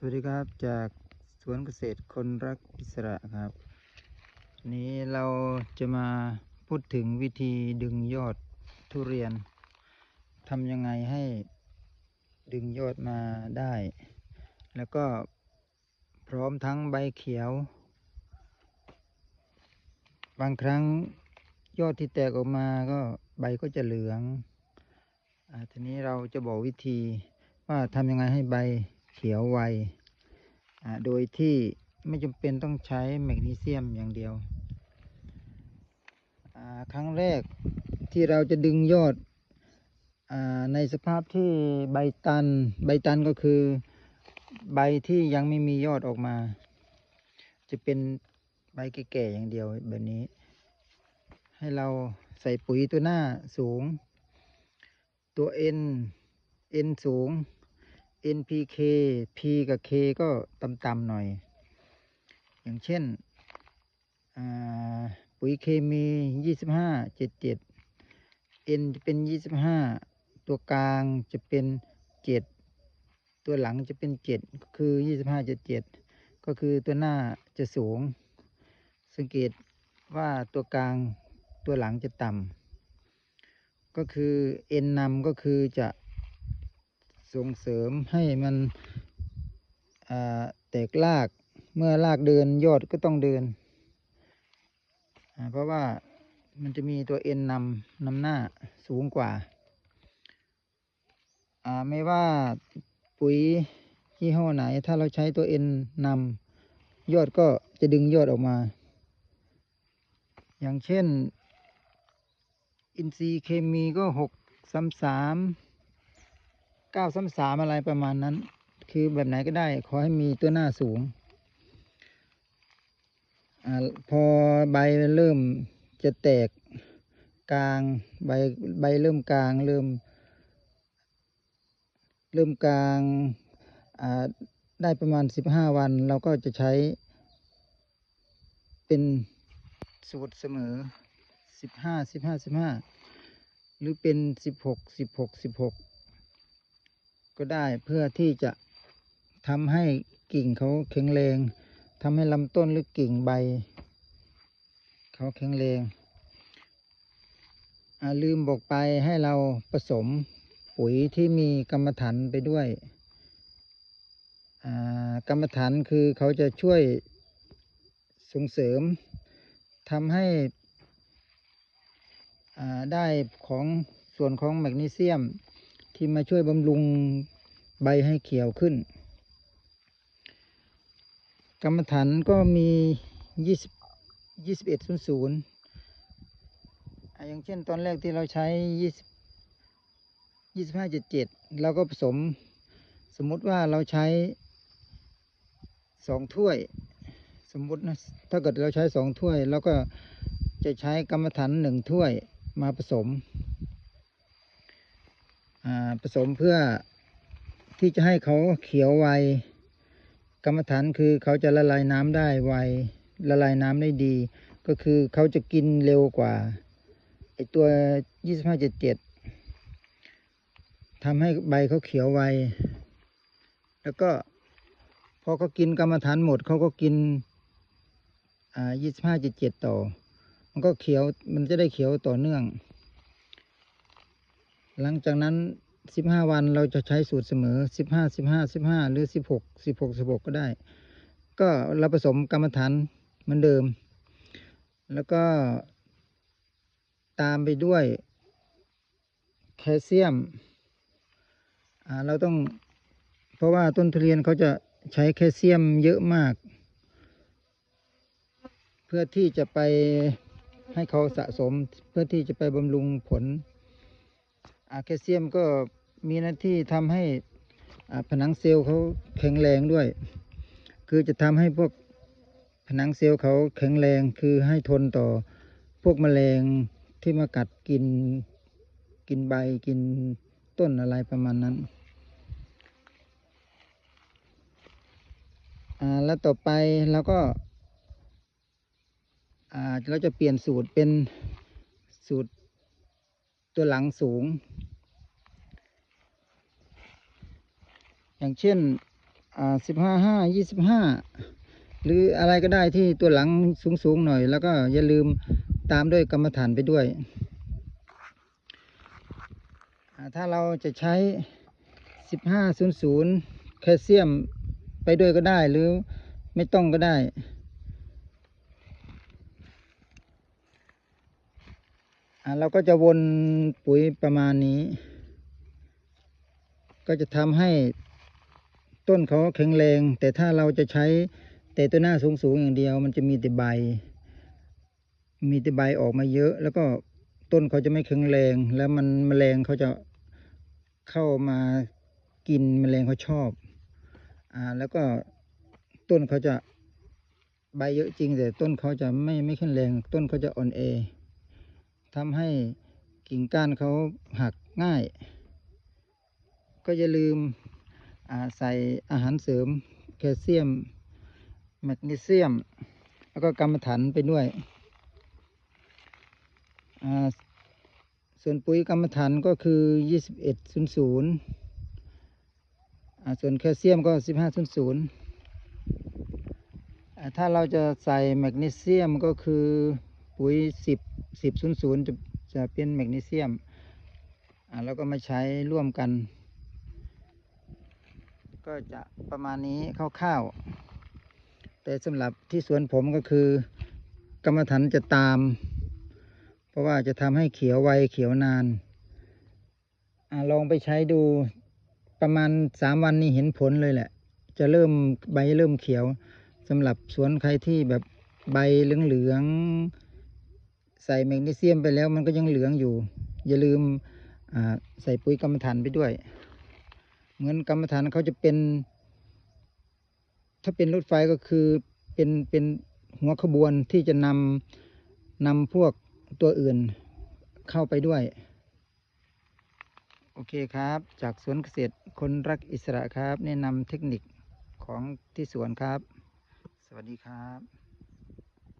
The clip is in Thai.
สวัสดีครับจากสวนเกษตรคนรักอิสระครับวันนี้เราจะมาพูดถึงวิธีดึงยอดทุเรียนทำยังไงให้ดึงยอดมาได้ แล้วก็พร้อมทั้งใบเขียว บางครั้งยอดที่แตกออกมาก็ใบก็จะเหลืองอาทีนี้เราจะบอกวิธีว่าทำยังไงให้ใบ ขียวไว โดยที่ไม่จำเป็นต้องใช้แมกนีเซียมอย่างเดียว ครั้งแรกที่เราจะดึงยอดอในสภาพที่ใบตัน ใบตันก็คือใบที่ยังไม่มียอดออกมา จะเป็นใบแก่ๆอย่างเดียวแบบนี้ ให้เราใส่ปุ๋ยตัวหน้าสูง ตัว N N สูง NPK P กับ K ก็ต่ำๆหน่อย อย่างเช่นปุ๋ยเคมี 25 77 N จะเป็น 25 ตัวกลางจะเป็น 7 ตัวหลังจะเป็น 7 ก็คือ 25 77 ก็คือตัวหน้าจะสูง สังเกตว่าตัวกลางตัวหลังจะต่ำก็คือ N นำก็คือจะ ส่งเสริมให้มันแตกรากเมื่อรากเดินยอดก็ต้องเดิน เพราะว่ามันจะมีตัว N นนำนำหน้าสูงกว่า ไม่ว่าปุ๋ยยี่ห้อไหน ถ้าเราใช้ตัว N นำยอดก็จะดึงยอดออกมา อย่างเช่น อินทรีย์เคมีก็หกสามสาม เก้าสามสามอะไรประมาณนั้น คือแบบไหนก็ได้ ขอให้มีตัวหน้าสูงอาพอใบเริ่มจะแตกกลางใบใบเริ่มกลางเริ่ม เริ่มกลางอ่าได้ประมาณสิบห้าวัน เราก็จะใช้ เป็นสูตรเสมอสิบห้าสิบห้าสิบห้าหรือเป็นสิบหกสิบหกสิบหก ก็ได้เพื่อที่จะทำให้กิ่งเขาแข็งแรงทำให้ลำต้นหรือกิ่งใบ เขาแข็งแรงอ่าลืมบอกไปให้เราผสมปุ๋ยที่มีกรรมฐานไปด้วยอ่ากรรมฐานคือเขาจะช่วยส่งเสริมทำให้อ่าได้ของส่วนของแมกนีเซียม ที่มาช่วยบำรุงใบให้เขียวขึ้น กรรมฐานก็มี20 2100อ่าอย่างเช่นตอนแรกที่เราใช้ 20 25.7เราก็ผสมสมมุติว่าเราใช้สองถ้วย สมมุตินะถ้าเกิดเราใช้สองถ้วยเราก็จะใช้กรรมฐานหนึ่งถ้วยมาผสม ผสมเพื่อที่จะให้เขาเขียวไว กรรมฐานคือเขาจะละลายน้ำได้ไว ละลายน้ำได้ดี ก็คือเขาจะกินเร็วกว่าไอตัว 2577ทำให้ใบเขาเขียวไว แล้วก็พอเขากินกรรมฐานหมดเขาก็กินอ่า2577ต่อ มันก็เขียวมันจะได้เขียวต่อเนื่อง หลังจากนั้น 15 วันเราจะใช้สูตรเสมอ 15 15 15 หรือ 16 16 16 ก็ได้ ก็เราผสมกรรมฐานเหมือนเดิม แล้วก็ตามไปด้วยแคลเซียมเราต้องเพราะว่าต้นทุเรียนเขาจะใช้แคลเซียมเยอะมาก เพื่อที่จะไปให้เขาสะสมเพื่อที่จะไปบำรุงผล แคลเซียมก็มีหน้าที่ทำให้ผนังเซลล์เขาแข็งแรงด้วย คือจะทำให้พวกผนังเซลล์เขาแข็งแรงคือให้ทนต่อพวกแมลงที่มากัดกินกินใบกินต้นอะไรประมาณนั้น แล้วต่อไปเราก็เราจะเปลี่ยนสูตรเป็นสูตรตัวหลังสูง อย่างเช่นสิบห้าห้ายี่สิบห้าหรืออะไรก็ได้ที่ตัวหลังสูงสูงๆหน่อย แล้วก็อย่าลืมตามด้วยกรรมฐานไปด้วย ถ้าเราจะใช้สิบห้าศูนย์ศูนย์แคลเซียมไปด้วยก็ได้หรือไม่ต้องก็ได้ เราก็จะวนปุ๋ยประมาณนี้ ก็จะทำให้ ต้นเขาแข็งแรง แต่ถ้าเราจะใช้แต่ตัวหน้าสูงๆอย่างเดียว มันจะมีแต่ใบ มีแต่ใบออกมาเยอะ แล้วก็ต้นเขาจะไม่แข็งแรง แล้วมันแมลงเขาจะเข้ามากินแมลงเขาชอบ อ่า แล้วก็ต้นเขาจะใบเยอะจริง แต่ต้นเขาจะไม่ไม่แข็งแรง ต้นเขาจะอ่อนแอทำให้กิ่งก้านเขาหักง่าย ก็อย่าลืม ใส่อาหารเสริมแคลเซียม แมกนีเซียม แล้วก็กรรมฐานไปด้วย ส่วนปุ๋ยกรรมฐานก็คือ 2100อ่าส่วนแคลเซียมก็ 1500 ถ้าเราจะใส่แมกนีเซียมก็คือปุ๋ย 10 1000 จะจะเป็นแมกนีเซียมอ่าแล้วก็มาใช้ร่วมกัน ก็จะประมาณนี้คร่าวๆแต่สำหรับที่สวนผมก็คือ กรรมฐานจะตาม เพราะว่าจะทำให้เขียวไวเขียวนานอลองไปใช้ดูประมาณสามวันนี้เห็นผลเลยแหละ จะเริ่มใบเริ่มเขียวสำหรับสวนใครที่แบบใบเหลืองๆใส่แมกนีเซียมไปแล้วมันก็ยังเหลืองอยู่ อย่าลืมใส่ปุ๋ยกรรมฐานไปด้วย เหมือนกรรมฐานเขาจะเป็น ถ้าเป็นรถไฟก็คือเป็นเป็นหัวขบวนที่จะนำนำพวกตัวอื่นเข้าไปด้วย โอเคครับ จากสวนเกษตรคนรักอิสระครับ แนะนำเทคนิคของที่สวนครับ สวัสดีครับ